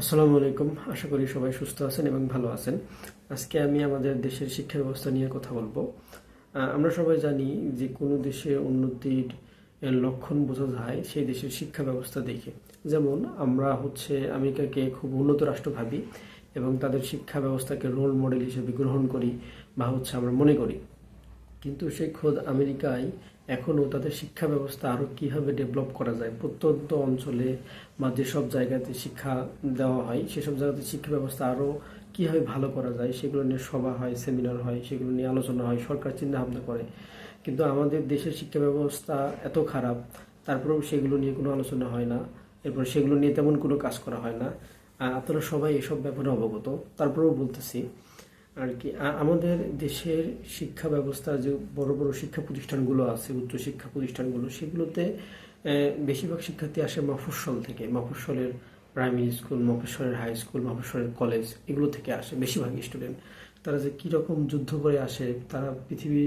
আসসালামু আলাইকুম। আশা করি সবাই সুস্থ আছেন এবং ভালো আছেন। আজকে আমি আমাদের দেশের শিক্ষা ব্যবস্থা নিয়ে কথা বলব। আমরা সবাই জানি যে কোনো দেশে উন্নতির লক্ষণ বোঝা যায় সেই দেশের শিক্ষা ব্যবস্থা দেখে। যেমন আমরা হচ্ছে আমেরিকাকে খুব উন্নত রাষ্ট্র ভাবি এবং তাদের শিক্ষা ব্যবস্থাকে রোল মডেল হিসেবে গ্রহণ করি বা হচ্ছে আমরা মনে করি। কিন্তু সেই খোদ আমেরিকায় এখনও তাদের শিক্ষা ব্যবস্থা আরও কীভাবে ডেভেলপ করা যায়? প্রত্যন্ত অঞ্চলে বা যেসব জায়গাতে শিক্ষা দেওয়া হয়, সেসব জায়গাতে শিক্ষা ব্যবস্থা আরও কীভাবে ভালো করা যায় সেগুলো নিয়ে সভা হয় সেমিনার হয়, সেগুলো নিয়ে আলোচনা হয়, সরকার চিন্তা ভাবনা করে। কিন্তু আমাদের দেশের শিক্ষা ব্যবস্থা এত খারাপ, তারপরেও সেগুলো নিয়ে কোনো আলোচনা হয় না। এরপর সেগুলো নিয়ে তেমন কোনো কাজ করা হয় না। আপনারা সবাই এসব ব্যাপারে অবগত। তারপরেও বলতেছি আর কি আমাদের দেশের শিক্ষা ব্যবস্থা যে বড় বড় শিক্ষা প্রতিষ্ঠানগুলো আছে, উচ্চ শিক্ষা প্রতিষ্ঠানগুলো, সেগুলোতে বেশিরভাগ শিক্ষার্থী আসে মফস্বল থেকে। মফস্বলের প্রাইমারি স্কুল মফস্বলের হাই স্কুল মফস্বলের কলেজ এগুলো থেকে আসে বেশিরভাগ স্টুডেন্ট তারা যে কীরকম যুদ্ধ করে আসে, তারা পৃথিবী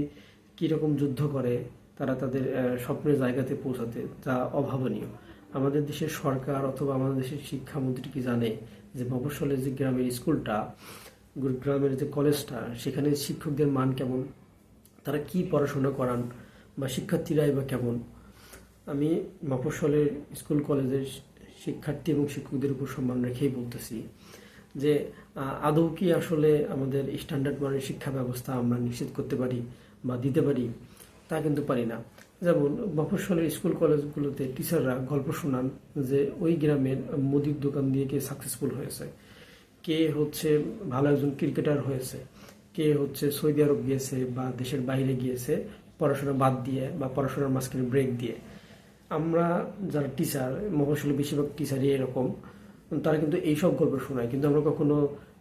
কীরকম যুদ্ধ করে, তারা তাদের স্বপ্নের জায়গাতে পৌঁছাতে, তা অভাবনীয়। আমাদের দেশের সরকার অথবা আমাদের দেশের শিক্ষামন্ত্রী কি জানে যে মফস্বলের যে গ্রামের স্কুলটা গু- গ্রামের যে কলেজটা, সেখানে শিক্ষকদের মান কেমন? তারা কি পড়াশোনা করান? বা শিক্ষার্থীরাই বা কেমন? আমি মফস্বলের স্কুল কলেজের শিক্ষার্থী এবং শিক্ষকদের উপর সম্মান রেখেই বলতেছি যে আদৌ কি আসলে আমাদের স্ট্যান্ডার্ড মানের শিক্ষা ব্যবস্থা আমরা নিশ্চিত করতে পারি বা দিতে পারি? তা কিন্তু পারি না। যেমন মফস্বলের স্কুল কলেজগুলোতে টিচাররা গল্প শোনান যে, ওই গ্রামের মুদির দোকান দিয়ে কে সাকসেসফুল হয়েছে। কে হচ্ছে ভালো একজন ক্রিকেটার হয়েছে, কে হচ্ছে সৌদি আরব গিয়েছে বা দেশের বাইরে গিয়েছে, পড়াশোনা বাদ দিয়ে বা পড়াশোনার মাঝখানে ব্রেক দিয়ে। আমরা যারা টিচার মফসলে বেশিরভাগ টিচারই এরকম, তারা কিন্তু এইসব গল্প শোনায়। কিন্তু আমরা কখনো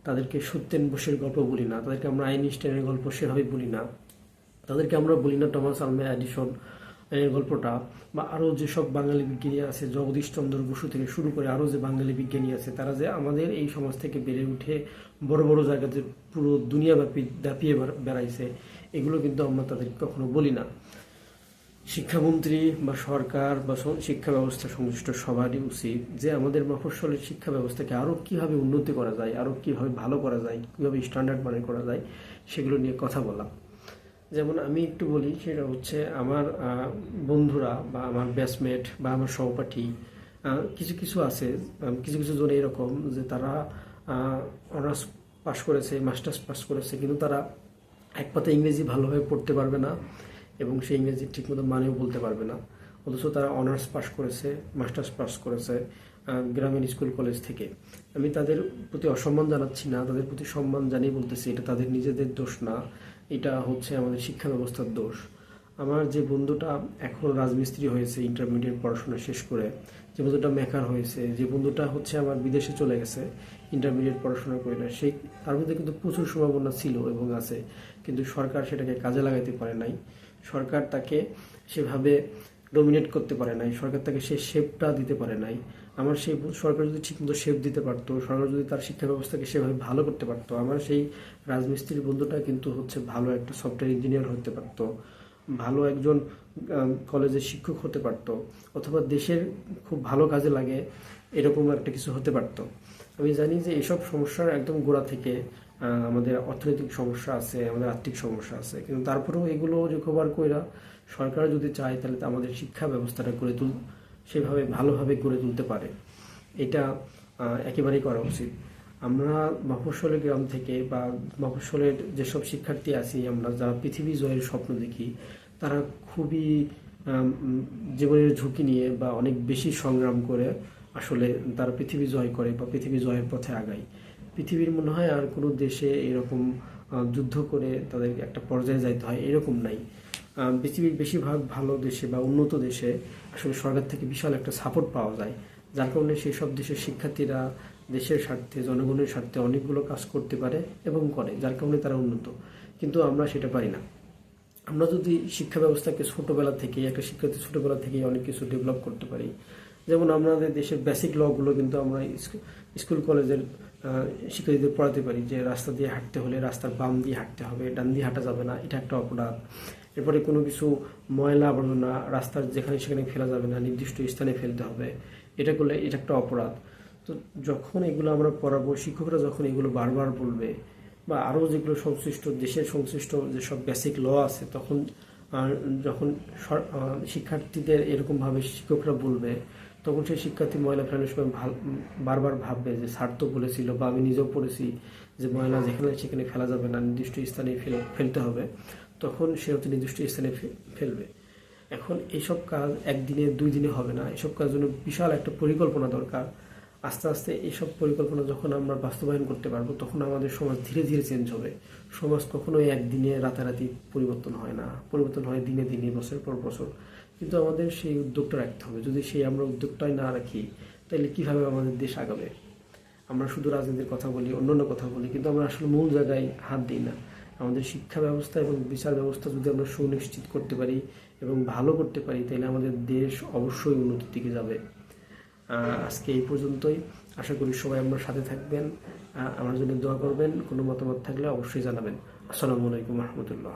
তাদেরকে সত্যেন বসের গল্প বলি না, তাদেরকে আমরা আইনস্টাইনের গল্প সেভাবে বলি না। তাদেরকে আমরা বলি না টমাস আলমে এডিসন এর গল্পটা, বা আরও যেসব বাঙালি বিজ্ঞানী আছে, জগদীশ চন্দ্র বসু থেকে শুরু করে আরও যে বাঙালি বিজ্ঞানী আছে, তারা যে আমাদের এই সমাজ থেকে বেড়ে উঠে বড় বড় জায়গাতে পুরো দুনিয়াব্যাপী দাপিয়ে বেড়া- বেড়াইছে, এগুলো কিন্তু আমরা তাদেরকে কখনো বলি না। শিক্ষামন্ত্রী বা সরকার বা শিক্ষা ব্যবস্থা সংশ্লিষ্ট সবারই উচিত যে আমাদের মফস্বলের শিক্ষা ব্যবস্থাকে আরও কীভাবে উন্নতি করা যায়, আরও কীভাবে ভালো করা যায়, কীভাবে স্ট্যান্ডার্ড মানের করা যায়, সেগুলো নিয়ে কথা বলা। যেমন আমি একটু বলি, সেটা হচ্ছে আমার বন্ধুরা বা আমার ব্যাচমেট বা আমার সহপাঠী কিছু কিছু আছে কিছু কিছু জন এরকম যে তারা অনার্স পাশ করেছে মাস্টার্স পাস করেছে, কিন্তু তারা এক পাতে ইংরেজি ভালোভাবে পড়তে পারবে না এবং সেই ইংরেজি ঠিকমতো মানেও বলতে পারবে না। অথচ তারা অনার্স পাস করেছে মাস্টার্স পাস করেছে আহ, গ্রামীণ স্কুল কলেজ থেকে। আমি তাদের প্রতি অসম্মান জানাচ্ছি না তাদের প্রতি সম্মান জানিয়ে বলতেছি এটা তাদের নিজেদের দোষ না এটা হচ্ছে আমাদের শিক্ষা ব্যবস্থার দোষ। আমার যে বন্ধুটা এখন রাজমিস্ত্রি হয়েছে ইন্টারমিডিয়েট পড়াশোনা শেষ করে যে বন্ধুটা মেকার হয়েছে যে বন্ধুটা হচ্ছে আমার বিদেশে চলে গেছে ইন্টারমিডিয়েট পড়াশোনা করে না সেই তার মধ্যে কিন্তু প্রচুর সম্ভাবনা ছিল এবং আছে কিন্তু সরকার সেটাকে কাজে লাগাইতে পারে নাই। সরকার তাকে সেভাবে ডোমিনেট করতে পারে নাই, সরকার তাকে সেই শেপটা দিতে পারে নাই। আমার সেই সরকার যদি ঠিকমতো শেপ দিতে পারতো, সরকার যদি তার শিক্ষা ব্যবস্থাকে সেভাবে ভালো করতে পারতো, আমার সেই রাজমিস্ত্রির বন্ধুটা কিন্তু হচ্ছে ভালো একটা সফটওয়্যার ইঞ্জিনিয়ার হতে পারতো, ভালো একজন কলেজের শিক্ষক হতে পারতো, অথবা দেশের খুব ভালো কাজে লাগে, এরকম একটা কিছু হতে পারতো। আমি জানি যে এসব সমস্যার একদম গোড়া থেকে আমাদের অর্থনৈতিক সমস্যা আছে, আমাদের আর্থিক সমস্যা আছে। কিন্তু তারপরেও এগুলো রিকভার কইরা সরকার যদি চায় তাহলে আমাদের শিক্ষা ব্যবস্থাটা গড়ে তুল, সেভাবে ভালোভাবে গড়ে তুলতে পারে। এটা একেবারেই করা উচিত। আমরা মফস্বলের গ্রাম থেকে বা মফস্বলের যেসব শিক্ষার্থী আছি, আমরা যারা পৃথিবী জয়ের স্বপ্ন দেখি, তারা খুবই জীবনের ঝুঁকি নিয়ে বা অনেক বেশি সংগ্রাম করে আসলে তারা পৃথিবী জয় করে বা পৃথিবী জয়ের পথে আগায়। পৃথিবীর মনে হয় আর কোনো দেশে এরকম যুদ্ধ করে তাদের একটা পর্যায়ে যাইতে হয়, এরকম নাই। পৃথিবীর বেশিরভাগ ভালো দেশে বা উন্নত দেশে আসলে সরকার থেকে বিশাল একটা সাপোর্ট পাওয়া যায়। যার কারণে সেই সব দেশের শিক্ষার্থীরা দেশের স্বার্থে, জনগণের স্বার্থে অনেকগুলো কাজ করতে পারে এবং করে, যার কারণে তারা উন্নত। কিন্তু আমরা সেটা পারি না। আমরা যদি শিক্ষা ব্যবস্থাকে ছোটবেলা থেকে একটা শিক্ষার্থী ছোটবেলা থেকেই অনেক কিছু ডেভেলপ করতে পারি। যেমন আমাদের দেশের বেসিক লগুলো কিন্তু আমরা স্কুল, কলেজের শিক্ষার্থীদের পড়াতে পারি যে রাস্তা দিয়ে হাঁটতে হলে রাস্তার বাম দিয়ে হাঁটতে হবে, ডান দিয়ে হাঁটা যাবে না, এটা একটা অপরাধ। এরপরে কোনো কিছু ময়লা আবর্জনা রাস্তার যেখানে সেখানে ফেলা যাবে না, নির্দিষ্ট স্থানে ফেলতে হবে, এটা করলে এটা একটা অপরাধ। তো যখন এগুলো আমরা পড়াবো, শিক্ষকরা যখন এগুলো বারবার বলবে, বা আরও যেগুলো সংশ্লিষ্ট, দেশের সংশ্লিষ্ট যেসব বেসিক ল আছে, তখন যখন শিক্ষার্থীদের এরকমভাবে শিক্ষকরা বলবে, তখন সেই শিক্ষার্থী ময়লা ফেলানোর সময় বারবার ভাববে যে স্যার তো বলেছিল বা আমি নিজেও পড়েছি যে ময়লা যেখানে সেখানে ফেলা যাবে না, নির্দিষ্ট স্থানে ফেল- ফেলতে হবে। তখন সে হচ্ছে নির্দিষ্ট স্থানে ফেলবে। এখন এইসব কাজ একদিনে, দুই দিনে হবে না। এসব কাজের জন্য বিশাল একটা পরিকল্পনা দরকার। আস্তে আস্তে এইসব পরিকল্পনা যখন আমরা বাস্তবায়ন করতে পারব, তখন আমাদের সমাজ ধীরে ধীরে চেঞ্জ হবে। সমাজ কখনোই একদিনে রাতারাতি পরিবর্তন হয় না। পরিবর্তন হয় দিনে দিনে বছর পর বছর। কিন্তু আমাদের সেই উদ্যোগটা রাখতে হবে। যদি সেই আমরা উদ্যোগটাই না রাখি, তাহলে কীভাবে আমাদের দেশ আগাবে? আমরা শুধু রাজনীতির কথা বলি, অন্যান্য কথা বলি, কিন্তু আমরা আসলে মূল জায়গায় হাত দিই না। আমাদের শিক্ষা ব্যবস্থা এবং বিচার ব্যবস্থা যদি আমরা সুনিশ্চিত করতে পারি এবং ভালো করতে পারি, তাহলে আমাদের দেশ অবশ্যই উন্নতির দিকে যাবে। আজকে এই পর্যন্তই। আশা করি সবাই আমার সাথে থাকবেন। আমার জন্য দোয়া করবেন। কোনো মতামত থাকলে অবশ্যই জানাবেন। আসসালামু আলাইকুম রহমতুল্লাহ।